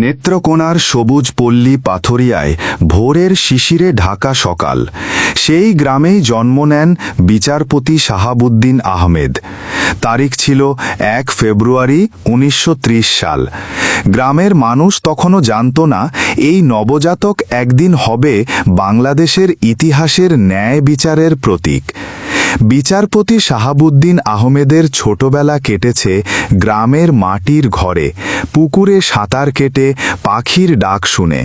নেত্রকোনার সবুজ পল্লী পাথরিয়ায় ভোরের শিশিরে ঢাকা সকাল। সেই গ্রামেই জন্ম নেন বিচারপতি শাহাবুদ্দিন আহমেদ। তারিখ ছিল এক ফেব্রুয়ারি উনিশশো ত্রিশ সাল। গ্রামের মানুষ তখনও জানত না, এই নবজাতক একদিন হবে বাংলাদেশের ইতিহাসের ন্যায় বিচারের প্রতীক। বিচারপতি শাহাবুদ্দিন আহমেদের ছোটবেলা কেটেছে গ্রামের মাটির ঘরে, পুকুরে সাঁতার কেটে পাখির ডাক শুনে।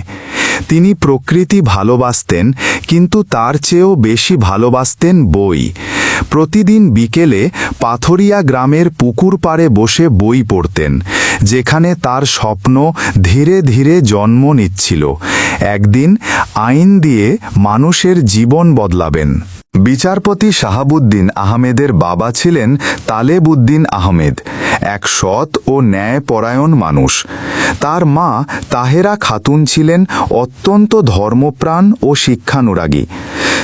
তিনি প্রকৃতি ভালোবাসতেন, কিন্তু তার চেয়েও বেশি ভালোবাসতেন বই। প্রতিদিন বিকেলে পাথরিয়া গ্রামের পুকুর পাড়ে বসে বই পড়তেন, যেখানে তার স্বপ্ন ধীরে ধীরে জন্ম নিচ্ছিল। একদিন আইন দিয়ে মানুষের জীবন বদলাবেন। বিচারপতি শাহাবুদ্দিন আহমেদের বাবা ছিলেন তালেবুদ্দিন আহমেদ, এক সৎ ও ন্যায়পরায়ণ মানুষ। তার মা তাহেরা খাতুন ছিলেন অত্যন্ত ধর্মপ্রাণ ও শিক্ষানুরাগী।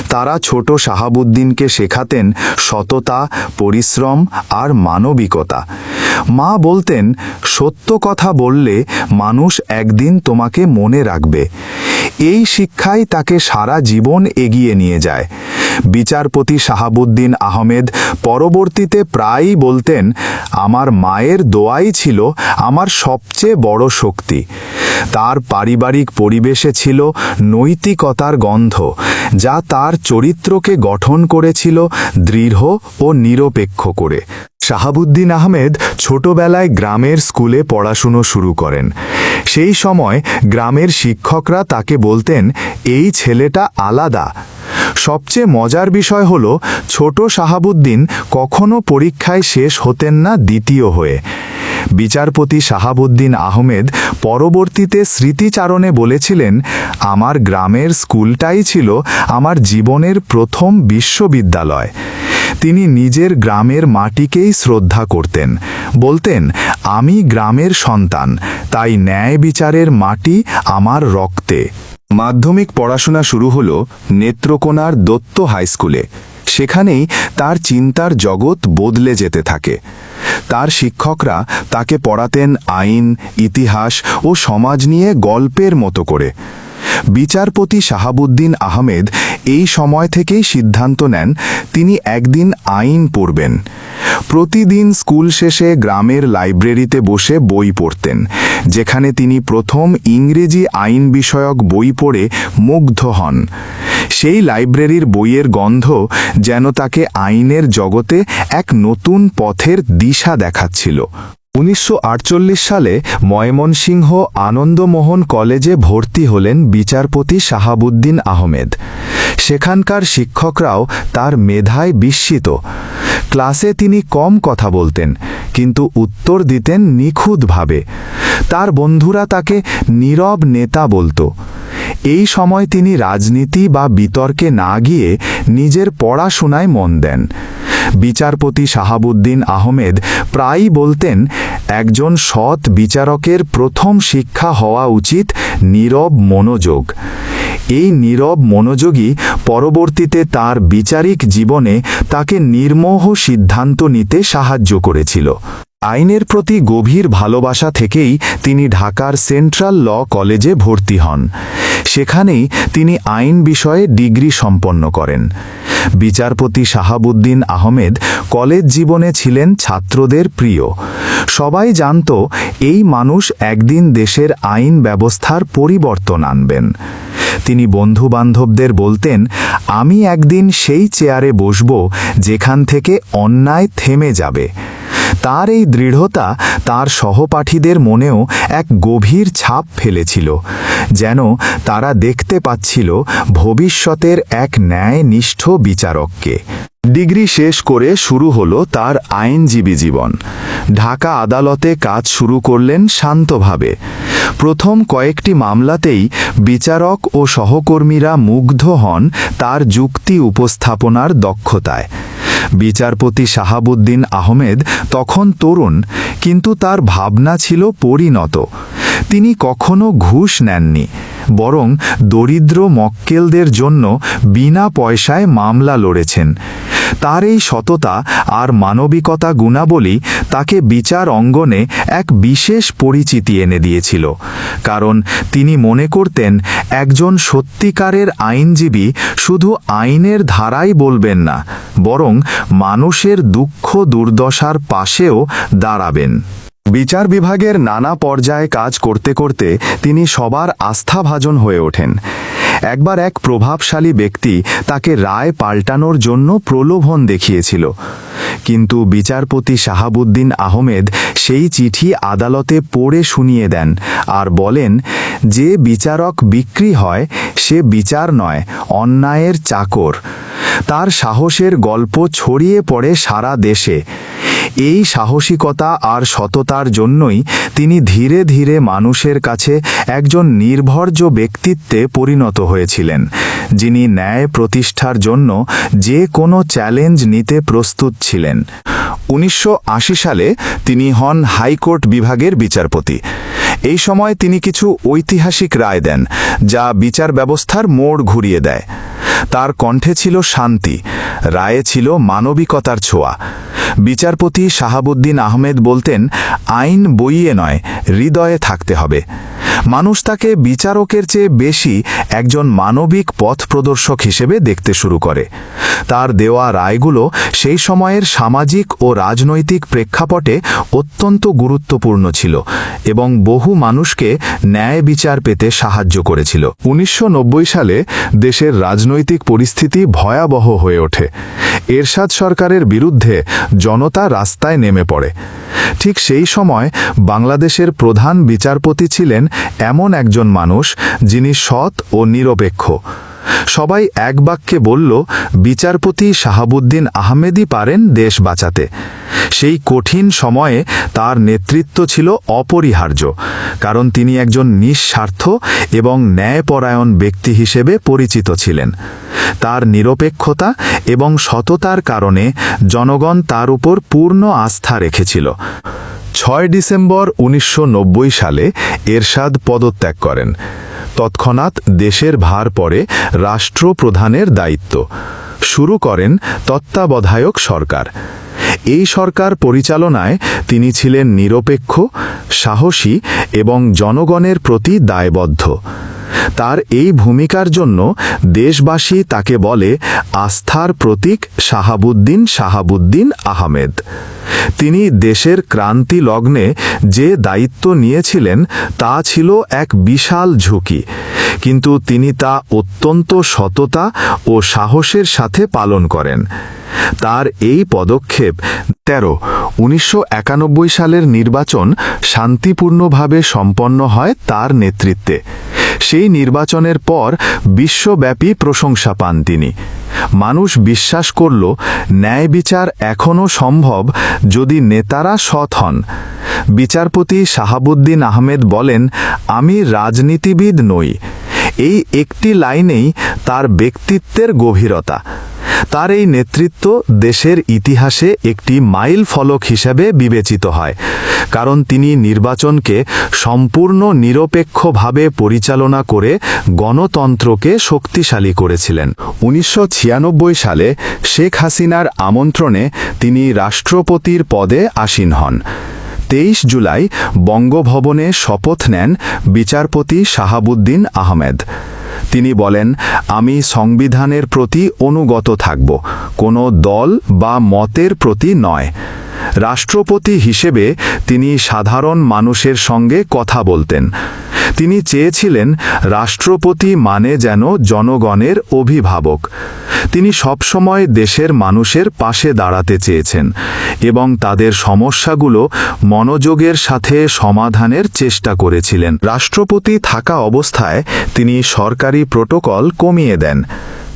তারা ছোট শাহাবুদ্দিনকে শেখাতেন সততা, পরিশ্রম আর মানবিকতা। মা বলতেন, সত্য কথা বললে মানুষ একদিন তোমাকে মনে রাখবে। এই শিক্ষাই তাকে সারা জীবন এগিয়ে নিয়ে যায়। বিচারপতি শাহাবুদ্দিন আহমেদ পরবর্তীতে প্রায়ই বলতেন, আমার মায়ের দোয়াই ছিল আমার সবচেয়ে বড় শক্তি। তার পারিবারিক পরিবেশে ছিল নৈতিকতার গন্ধ, যা তার চরিত্রকে গঠন করেছিল দৃঢ় ও নিরপেক্ষ করে। শাহাবুদ্দিন আহমেদ ছোটবেলায় গ্রামের স্কুলে পড়াশুনো শুরু করেন। সেই সময় গ্রামের শিক্ষকরা তাকে বলতেন, এই ছেলেটা আলাদা। সবচেয়ে মজার বিষয় হল, ছোট শাহাবুদ্দিন কখনো পরীক্ষায় শেষ হতেন না দ্বিতীয় হয়ে। বিচারপতি শাহাবুদ্দিন আহমেদ পরবর্তীতে স্মৃতিচারণে বলেছিলেন, আমার গ্রামের স্কুলটাই ছিল আমার জীবনের প্রথম বিশ্ববিদ্যালয়। তিনি নিজের গ্রামের মাটিকেই শ্রদ্ধা করতেন। বলতেন, আমি গ্রামের সন্তান, তাই ন্যায় বিচারের মাটি আমার রক্তে। মাধ্যমিক পড়াশোনা শুরু হল নেত্রকোনার দত্ত হাইস্কুলে সেখানেই তার চিন্তার জগৎ বদলে যেতে থাকে। তার শিক্ষকরা তাকে পড়াতেন আইন, ইতিহাস ও সমাজ নিয়ে গল্পের মতো করে। বিচারপতি শাহাবুদ্দিন আহমেদ এই সময় থেকেই সিদ্ধান্ত নেন তিনি একদিন আইন পড়বেন। প্রতিদিন স্কুল শেষে গ্রামের লাইব্রেরিতে বসে বই পড়তেন, যেখানে তিনি প্রথম ইংরেজি আইন বিষয়ক বই পড়ে মুগ্ধ হন। সেই লাইব্রেরির বইয়ের গন্ধ যেন তাকে আইনের জগতে এক নতুন পথের দিশা দেখাচ্ছিল। উনিশশো আটচল্লিশ সালে ময়মনসিংহ আনন্দমোহন কলেজে ভর্তি হলেন বিচারপতি শাহাবুদ্দিন আহমেদ। সেখানকার শিক্ষকরাও তার মেধায় বিস্মিত। ক্লাসে তিনি কম কথা বলতেন, কিন্তু উত্তর দিতেন নিখুঁতভাবে। তার বন্ধুরা তাকে নীরব নেতা বলতো। এই সময় তিনি রাজনীতি বা বিতর্কে না গিয়ে নিজের পড়াশোনায় মন দেন। বিচারপতি শাহাবুদ্দিন আহমেদ প্রায়ই বলতেন, একজন সৎ বিচারকের প্রথম শিক্ষা হওয়া উচিত নীরব মনোযোগ। এই নীরব মনোযোগী পরবর্তীতে তার বিচারিক জীবনে তাকে নির্মোহ সিদ্ধান্ত নিতে সাহায্য করেছিল। আইনের প্রতি গভীর ভালোবাসা থেকেই তিনি ঢাকার সেন্ট্রাল ল কলেজে ভর্তি হন। সেখানেই তিনি আইন বিষয়ে ডিগ্রি সম্পন্ন করেন। বিচারপতি শাহাবুদ্দিন আহমেদ কলেজ জীবনে ছিলেন ছাত্রদের প্রিয়। সবাই জানত এই মানুষ একদিন দেশের আইন ব্যবস্থার পরিবর্তন আনবেন। তিনি বন্ধুবান্ধবদের বলতেন, আমি একদিন সেই চেয়ারে বসব যেখান থেকে অন্যায় থেমে যাবে। তার এই দৃঢ়তা তার সহপাঠীদের মনেও এক গভীর ছাপ ফেলেছিল, যেন তারা দেখতে পাচ্ছিল ভবিষ্যতের এক ন্যায়নিষ্ঠ বিচারককে। ডিগ্রি শেষ করে শুরু হলো তার আইনজীবী জীবন। ঢাকা আদালতে কাজ শুরু করলেন শান্তভাবে। প্রথম কয়েকটি মামলাতেই বিচারক ও সহকর্মীরা মুগ্ধ হন তার যুক্তি উপস্থাপনার দক্ষতায়। বিচারপতি শাহাবুদ্দিন আহমেদ তখন তরুণ, কিন্তু তার ভাবনা ছিল পরিণত। তিনি কখনো ঘুষ নেননি, বরং দরিদ্র মক্কেলদের জন্য বিনা পয়সায় মামলা লড়েছেন। তার এই সততা আর মানবিকতা গুণাবলী তাকে বিচার অঙ্গনে এক বিশেষ পরিচিতি এনে দিয়েছিল। কারণ তিনি মনে করতেন, একজন সত্যিকারের আইনজীবী শুধু আইনের ধারাই বলবেন না, বরং মানুষের দুঃখ দুর্দশার পাশেও দাঁড়াবেন। বিচার বিভাগের নানা পর্যায়ে কাজ করতে করতে তিনি সবার আস্থাভাজন হয়ে ওঠেন। একবার এক প্রভাবশালী ব্যক্তি তাকে রায় পাল্টানোর জন্য প্রলোভন দেখিয়েছিল। কিন্তু বিচারপতি শাহাবুদ্দিন আহমেদ সেই চিঠি আদালতে পড়ে শুনিয়ে দেন আর বলেন, যে বিচারক বিক্রি হয়, সে বিচার নয়, অন্যায়ের চাকর। তার সাহসের গল্প ছড়িয়ে পড়ে সারা দেশে। এই সাহসিকতা আর সততার জন্যই তিনি ধীরে ধীরে মানুষের কাছে একজন নির্ভরযোগ্য ব্যক্তিত্বে পরিণত হয়েছিলেন, যিনি ন্যায় প্রতিষ্ঠার জন্য যে কোনো চ্যালেঞ্জ নিতে প্রস্তুত ছিলেন। উনিশশো আশি সালে তিনি হন হাইকোর্ট বিভাগের বিচারপতি। এই সময় তিনি কিছু ঐতিহাসিক রায় দেন, যা বিচার ব্যবস্থার মোড় ঘুরিয়ে দেয়। তার কণ্ঠে ছিল শান্তি, রায়ে ছিল মানবিকতার ছোঁয়া। বিচারপতি শাহাবুদ্দিন আহমেদ বলতেন, আইন বইয়ে নয়, হৃদয়ে থাকতে হবে। মানুষ তাকে বিচারকের চেয়ে বেশি একজন মানবিক পথ প্রদর্শক হিসেবে দেখতে শুরু করে। তার দেওয়া রায়গুলো সেই সময়ের সামাজিক ও রাজনৈতিক প্রেক্ষাপটে অত্যন্ত গুরুত্বপূর্ণ ছিল এবং বহু মানুষকে ন্যায় বিচার পেতে সাহায্য করেছিল। উনিশশো নব্বই সালে দেশের রাজনৈতিক পরিস্থিতি ভয়াবহ হয়ে ওঠে। এরশাদ সরকারের বিরুদ্ধে জনতা রাস্তায় নেমে পড়ে। ঠিক সেই সময় বাংলাদেশের প্রধান বিচারপতি ছিলেন এমন একজন মানুষ যিনি সৎ ও নিরপেক্ষ। সবাই এক বাক্যে বলল, বিচারপতি শাহাবুদ্দিন আহমেদই পারেন দেশ বাঁচাতে। সেই কঠিন সময়ে তার নেতৃত্ব ছিল অপরিহার্য, কারণ তিনি একজন নিঃস্বার্থ এবং ন্যায়পরায়ণ ব্যক্তি হিসেবে পরিচিত ছিলেন। তার নিরপেক্ষতা এবং সততার কারণে জনগণ তার উপর পূর্ণ আস্থা রেখেছিল। ছয় ডিসেম্বর উনিশশো নব্বই সালে এরশাদ পদত্যাগ করেন। তৎক্ষণাৎ দেশের ভার পড়ে রাষ্ট্রপ্রধানের দায়িত্ব। শুরু করেন তত্ত্বাবধায়ক সরকার। এই সরকার পরিচালনায় তিনি ছিলেন নিরপেক্ষ, সাহসী এবং জনগণের প্রতি দায়বদ্ধ। তার এই ভূমিকার জন্য দেশবাসী তাকে বলে আস্থার প্রতীক শাহাবুদ্দিন শাহাবুদ্দিন আহমেদ। তিনি দেশের ক্রান্তি লগ্নে যে দায়িত্ব নিয়েছিলেন তা ছিল এক বিশাল ঝুঁকি। কিন্তু তিনি তা অত্যন্ত সততা ও সাহসের সাথে পালন করেন। তার এই পদক্ষেপ তেরো, উনিশশো সালের নির্বাচন শান্তিপূর্ণভাবে সম্পন্ন হয় তার নেতৃত্বে। সেই নির্বাচনের পর বিশ্বব্যাপী প্রশংসা পান তিনি। মানুষ বিশ্বাস করল, ন্যায় বিচার এখনও সম্ভব যদি নেতারা সৎ হন। বিচারপতি শাহাবুদ্দিন আহমেদ বলেন, আমি রাজনীতিবিদ নই। এই একটি লাইনেই তার ব্যক্তিত্বের গভীরতা। তার এই নেতৃত্ব দেশের ইতিহাসে একটি মাইল ফলক হিসেবে বিবেচিত হয়, কারণ তিনি নির্বাচনকে সম্পূর্ণ নিরপেক্ষভাবে পরিচালনা করে গণতন্ত্রকে শক্তিশালী করেছিলেন। উনিশশো ছিয়ানব্বই সালে শেখ হাসিনার আমন্ত্রণে তিনি রাষ্ট্রপতির পদে আসীন হন। তেইশ জুলাই বঙ্গভবনে শপথ নেন বিচারপতি শাহাবুদ্দিন আহমেদ। তিনি বলেন, আমি সংবিধানের প্রতি অনুগত থাকব। কোনো দল বা মতের প্রতি নয়। রাষ্ট্রপতি হিসেবে তিনি সাধারণ মানুষের সঙ্গে কথা বলতেন। তিনি চেয়েছিলেন রাষ্ট্রপতি মানে যেন জনগণের অভিভাবক। তিনি সবসময় দেশের মানুষের পাশে দাঁড়াতে চেয়েছেন এবং তাদের সমস্যাগুলো মনোযোগের সাথে সমাধানের চেষ্টা করেছিলেন। রাষ্ট্রপতি থাকা অবস্থায় তিনি সরকারি প্রোটোকল কমিয়ে দেন।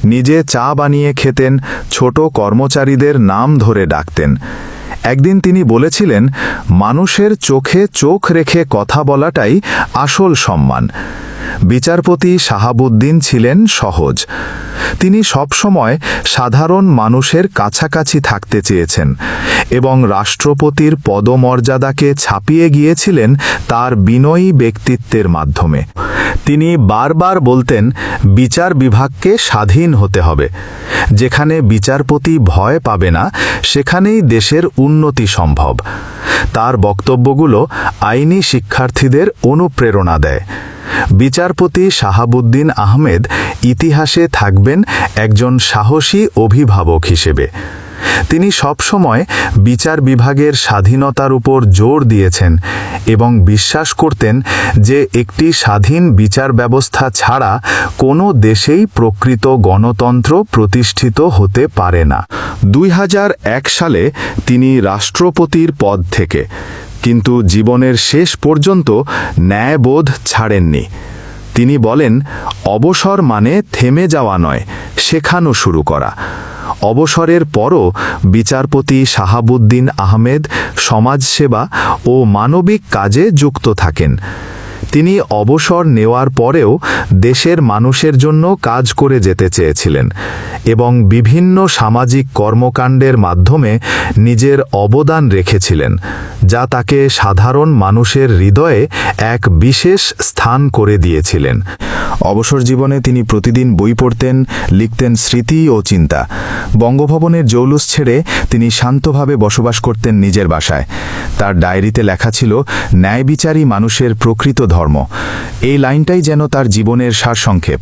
নিজে চা বানিয়ে খেতেন, ছোট কর্মচারীদের নাম ধরে ডাকতেন। একদিন তিনি বলেছিলেন মানুষের চোখে চোখ রেখে কথা বলাটাই আসল সম্মান। বিচারপতি শাহাবুদ্দিন ছিলেন সহজ। তিনি সবসময় সাধারণ মানুষের কাছাকাছি থাকতে চেয়েছেন এবং রাষ্ট্রপতির পদমর্যাদাকে ছাপিয়ে গিয়েছিলেন তার বিনয়ী ব্যক্তিত্বের মাধ্যমে। তিনি বারবার বলতেন, বিচার বিভাগকে স্বাধীন হতে হবে। যেখানে বিচারপতি ভয় পাবে না, সেখানেই দেশের উন্নতি সম্ভব। তার বক্তব্যগুলো আইনি শিক্ষার্থীদের অনুপ্রেরণা দেয়। বিচারপতি শাহাবুদ্দিন আহমেদ ইতিহাসে থাকবেন একজন সাহসী অভিভাবক হিসেবে। তিনি সবসময় বিচার বিভাগের স্বাধীনতার উপর জোর দিয়েছেন এবং বিশ্বাস করতেন যে একটি স্বাধীন বিচার ব্যবস্থা ছাড়া কোনো দেশেই প্রকৃত গণতন্ত্র প্রতিষ্ঠিত হতে পারে না। দুই হাজার এক সালে তিনি রাষ্ট্রপতির পদ থেকে, কিন্তু জীবনের শেষ পর্যন্ত ন্যায়বোধ ছাড়েননি। তিনি বলেন, অবসর মানে থেমে যাওয়া নয়, শেখানো শুরু করা। অবসরের পরও বিচারপতি শাহাবুদ্দিন আহমেদ সমাজসেবা ও মানবিক কাজে যুক্ত থাকেন। তিনি অবসর নেওয়ার পরেও দেশের মানুষের জন্য কাজ করে যেতে চেয়েছিলেন এবং বিভিন্ন সামাজিক কর্মকাণ্ডের মাধ্যমে নিজের অবদান রেখেছিলেন, যা তাকে সাধারণ মানুষের হৃদয়ে এক বিশেষ স্থান করে দিয়েছিলেন। অবসর জীবনে তিনি প্রতিদিন বই পড়তেন, লিখতেন স্মৃতি ও চিন্তা। বঙ্গভবনের জৌলুস ছেড়ে তিনি শান্তভাবে বসবাস করতেন নিজের বাসায়। তার ডায়েরিতে লেখা ছিল ন্যায় বিচারী মানুষের প্রকৃত ধর্ম। এই লাইনটাই যেন তার জীবনের সারসংক্ষেপ।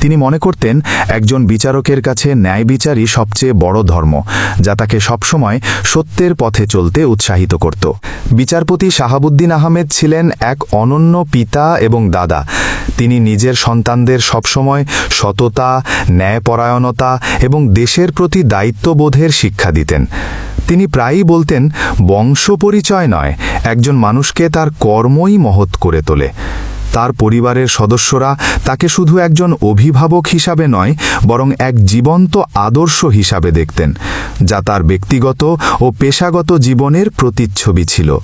তিনি মনে করতেন, একজন বিচারকের কাছে ন্যায় বিচারই সবচেয়ে বড় ধর্ম, যা তাকে সবসময় সত্যের পথে চলতে উৎসাহিত করত। বিচারপতি শাহাবুদ্দিন আহমেদ ছিলেন এক অনন্য পিতা এবং দাদা। তিনি নিজের সন্তানদের সবসময় সততা, ন্যায়পরায়ণতা এবং দেশের প্রতি দায়িত্ববোধের শিক্ষা দিতেন। তিনি প্রায়ই বলতেন, বংশ পরিচয় নয়, একজন মানুষকে তার কর্মই মহৎ করে তোলে। তার পরিবারের সদস্যরা তাকে শুধু একজন অভিভাবক হিসাবে নয়, বরং এক জীবন্ত আদর্শ হিসাবে দেখতেন, যা তার ব্যক্তিগত ও পেশাগত জীবনের প্রতিচ্ছবি ছিল।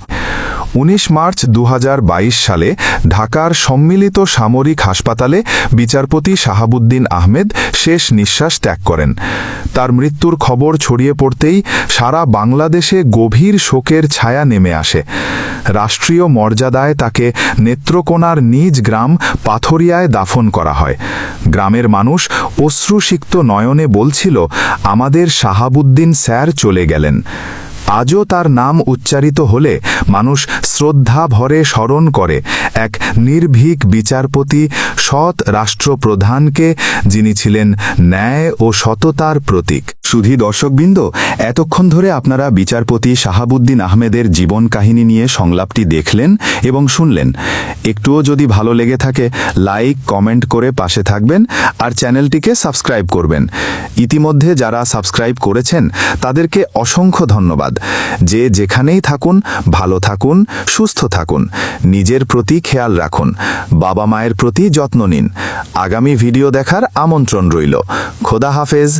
উনিশ মার্চ দু হাজার বাইশ সালে ঢাকার সম্মিলিত সামরিক হাসপাতালে বিচারপতি শাহাবুদ্দিন আহমেদ শেষ নিঃশ্বাস ত্যাগ করেন। তার মৃত্যুর খবর ছড়িয়ে পড়তেই সারা বাংলাদেশে গভীর শোকের ছায়া নেমে আসে। রাষ্ট্রীয় মর্যাদায় তাকে নেত্রকোনার নিজ গ্রাম পাথরিয়ায় দাফন করা হয়। গ্রামের মানুষ অশ্রুসিক্ত নয়নে বলছিল, আমাদের শাহাবুদ্দিন স্যার চলে গেলেন। আজও তার নাম উচ্চারিত হলে মানুষ শ্রদ্ধা ভরে স্মরণ করে এক নির্ভীক বিচারপতি, সৎ রাষ্ট্রপ্রধানকে যিনি ছিলেন ন্যায় ও সততার প্রতীক। সুধী দর্শকবৃন্দ, এতক্ষণ ধরে আপনারা বিচারপতি শাহাবুদ্দিন আহমেদের জীবন কাহিনী নিয়ে সংলাপটি দেখলেন এবং শুনলেন। একটুও যদি ভালো লেগে থাকে, লাইক, কমেন্ট করে পাশে থাকবেন আর চ্যানেলটিকে সাবস্ক্রাইব করবেন। ইতিমধ্যে যারা সাবস্ক্রাইব করেছেন, তাদেরকে অসংখ্য ধন্যবাদ। যে যেখানেই থাকুন, ভালো থাকুন, সুস্থ থাকুন, নিজের প্রতি খেয়াল রাখুন, বাবা মায়ের প্রতি যত্ন নিন। আগামী ভিডিও দেখার আমন্ত্রণ রইল। খোদা হাফেজ।